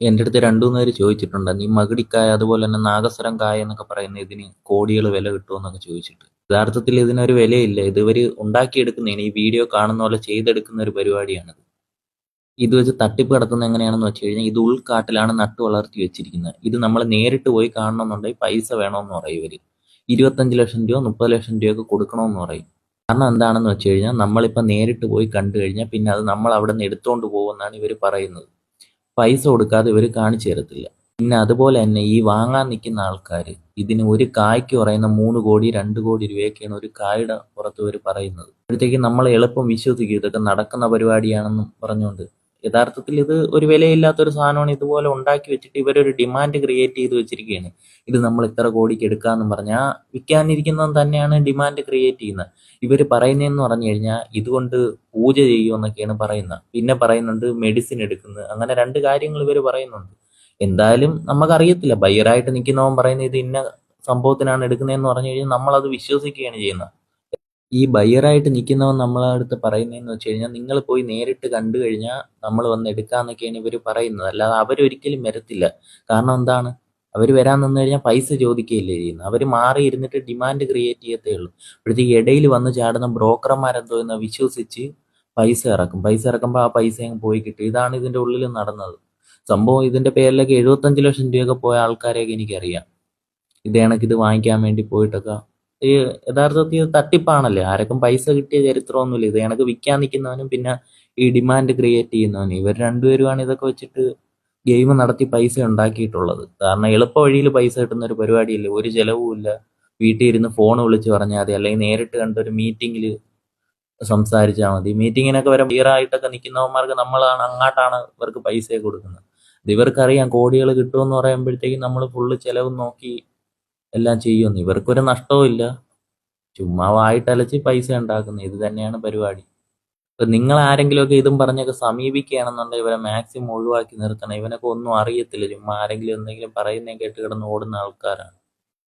എന്റെ അടുത്ത് രണ്ടു മൂന്ന് ചോദിച്ചിട്ടുണ്ട്. നീ മകിടിക്കായ അതുപോലെ തന്നെ നാഗസ്വരം കായ എന്നൊക്കെ പറയുന്ന ഇതിന് കോടികൾ വില കിട്ടുമെന്നൊക്കെ ചോദിച്ചിട്ട്. യഥാർത്ഥത്തിൽ ഇതിനൊരു വിലയില്ല. ഇത് ഇവർ ഉണ്ടാക്കിയെടുക്കുന്നതിന് ഈ വീഡിയോ കാണുന്ന പോലെ ചെയ്തെടുക്കുന്ന ഒരു പരിപാടിയാണിത്. ഇത് വെച്ച് തട്ടിപ്പ് കിടക്കുന്നത് എങ്ങനെയാണെന്ന് വെച്ച് കഴിഞ്ഞാൽ ഇത് ഉൾക്കാട്ടിലാണ് നട്ടു വളർത്തി വെച്ചിരിക്കുന്നത്. ഇത് നമ്മൾ നേരിട്ട് പോയി കാണണമെന്നുണ്ടെങ്കിൽ പൈസ വേണമെന്ന് പറയും ഇവർ ഇരുപത്തഞ്ച് ലക്ഷം രൂപ മുപ്പത് ലക്ഷം രൂപയൊക്കെ കൊടുക്കണമെന്ന് പറയും. കാരണം എന്താണെന്ന് വെച്ച് കഴിഞ്ഞാൽ നമ്മളിപ്പോൾ നേരിട്ട് പോയി കണ്ടു കഴിഞ്ഞാൽ പിന്നെ അത് നമ്മൾ അവിടെ നിന്ന് എടുത്തുകൊണ്ട് പോകുമെന്നാണ് ഇവർ പറയുന്നത്. പൈസ കൊടുക്കാതെ ഇവർ കാണിച്ചു തരത്തില്ല. പിന്നെ അതുപോലെ തന്നെ ഈ വാങ്ങാൻ നിൽക്കുന്ന ആൾക്കാർ ഇതിന് ഒരു കായ്ക്ക് പറയുന്ന മൂന്ന് കോടി രണ്ട് കോടി രൂപയൊക്കെയാണ് ഒരു കായുടെ പുറത്ത് ഇവർ പറയുന്നത്. അപ്പോഴത്തേക്ക് നമ്മൾ എളുപ്പം വിശ്വസിക്കും ഇതൊക്കെ നടക്കുന്ന പരിപാടിയാണെന്നും പറഞ്ഞുകൊണ്ട് യഥാർത്ഥത്തിൽ ഇത് ഒരു വിലയില്ലാത്ത ഒരു സാധനമാണ് ഇതുപോലെ ഉണ്ടാക്കി വെച്ചിട്ട് ഇവരൊരു ഡിമാൻഡ് ക്രിയേറ്റ് ചെയ്ത് വെച്ചിരിക്കുകയാണ്. ഇത് നമ്മൾ ഇത്ര കോടിക്ക് എടുക്കാന്ന് പറഞ്ഞാൽ വിൽക്കാനിരിക്കുന്നത് തന്നെയാണ് ഡിമാൻഡ് ക്രിയേറ്റ് ചെയ്യുന്നത്. ഇവർ പറയുന്നതെന്ന് പറഞ്ഞു കഴിഞ്ഞാൽ ഇതുകൊണ്ട് പൂജ ചെയ്യുമെന്നൊക്കെയാണ് പറയുന്നത്. പിന്നെ പറയുന്നുണ്ട് മെഡിസിൻ എടുക്കുന്നത്. അങ്ങനെ രണ്ട് കാര്യങ്ങൾ ഇവർ പറയുന്നുണ്ട്. എന്തായാലും നമുക്കറിയത്തില്ല. ബയ്യറായിട്ട് നിൽക്കുന്നവൻ പറയുന്നത് ഇത് ഇന്ന സംഭവത്തിനാണ് എടുക്കുന്നതെന്ന് പറഞ്ഞു കഴിഞ്ഞാൽ നമ്മളത് വിശ്വസിക്കുകയാണ് ചെയ്യുന്നത്. ഈ ബയ്യറായിട്ട് നിൽക്കുന്നവൻ നമ്മളെ അടുത്ത് പറയുന്നതെന്ന് വെച്ച് കഴിഞ്ഞാൽ നിങ്ങൾ പോയി നേരിട്ട് കണ്ടു കഴിഞ്ഞാൽ നമ്മൾ വന്ന് എടുക്കാന്നൊക്കെയാണ് ഇവർ പറയുന്നത്. അല്ലാതെ അവരൊരിക്കലും വരത്തില്ല. കാരണം എന്താണ്? അവർ വരാൻ നിന്ന് കഴിഞ്ഞാൽ പൈസ ചോദിക്കുകയില്ലേ ചെയ്യുന്നത്. അവർ മാറി ഇരുന്നിട്ട് ഡിമാൻഡ് ക്രിയേറ്റ് ചെയ്യത്തേ ഉള്ളൂ. അപ്പോഴത്തേക്ക് ഇടയിൽ വന്ന് ചാടുന്ന ബ്രോക്കർമാരെന്തോ എന്ന് വിശ്വസിച്ച് പൈസ ഇറക്കും. പൈസ ഇറക്കുമ്പോൾ ആ പൈസ അങ്ങ് പോയി കിട്ടും. ഇതാണ് ഇതിന്റെ ഉള്ളിൽ നടന്നത്. സംഭവം ഇതിന്റെ പേരിലൊക്കെ എഴുപത്തഞ്ച് ലക്ഷം രൂപയൊക്കെ പോയ ആൾക്കാരെയൊക്കെ എനിക്കറിയാം. ഇത് കണക്കിത് വാങ്ങിക്കാൻ വേണ്ടി പോയിട്ടൊക്കെ ഈ യഥാർത്ഥത്തിൽ തട്ടിപ്പാണല്ലേ? ആരൊക്കെ പൈസ കിട്ടിയ ചരിത്രമൊന്നുമില്ല. ഇത് കണക്ക് വിൽക്കാൻ നിൽക്കുന്നവനും പിന്നെ ഈ ഡിമാൻഡ് ക്രിയേറ്റ് ചെയ്യുന്നവനും. ഇവർ രണ്ടുപേരുമാണ് ഇതൊക്കെ വെച്ചിട്ട് ഗെയിം നടത്തി പൈസ ഉണ്ടാക്കിയിട്ടുള്ളത്. കാരണം എളുപ്പ വഴിയിൽ പൈസ കിട്ടുന്ന ഒരു പരിപാടിയില്ല? ഒരു ചെലവുമില്ല വീട്ടിൽ ഇരുന്ന് ഫോൺ വിളിച്ച് പറഞ്ഞാൽ മതി. അല്ലെങ്കിൽ നേരിട്ട് കണ്ട ഒരു മീറ്റിങ്ങിൽ സംസാരിച്ചാൽ മതി. മീറ്റിങ്ങിനൊക്കെ വരെ ക്ലിയറായിട്ടൊക്കെ നിൽക്കുന്നവന്മാർക്ക് നമ്മളാണ് അങ്ങോട്ടാണ് ഇവർക്ക് പൈസ കൊടുക്കുന്നത്. ഇവർക്കറിയാം കോടികൾ കിട്ടുമെന്ന് പറയുമ്പോഴത്തേക്കും നമ്മൾ ഫുള്ള് ചെലവ് നോക്കി എല്ലാം ചെയ്യുമെന്ന്. ഇവർക്കൊരു നഷ്ടവും ഇല്ല. ചുമ്മാ വായിട്ടലച്ച് പൈസ ഉണ്ടാക്കുന്നത് ഇത് തന്നെയാണ് പരിപാടി. ഇപ്പം നിങ്ങൾ ആരെങ്കിലുമൊക്കെ ഇതും പറഞ്ഞൊക്കെ സമീപിക്കുകയാണെന്നുണ്ടെങ്കിൽ ഇവരെ മാക്സിമം ഒഴിവാക്കി നിർത്തണം. ഇവനൊക്കെ ഒന്നും അറിയത്തില്ല. ചുമ്മാ ആരെങ്കിലും എന്തെങ്കിലും പറയുന്നേ കേട്ട് കിടന്ന് ഓടുന്ന ആൾക്കാരാണ്.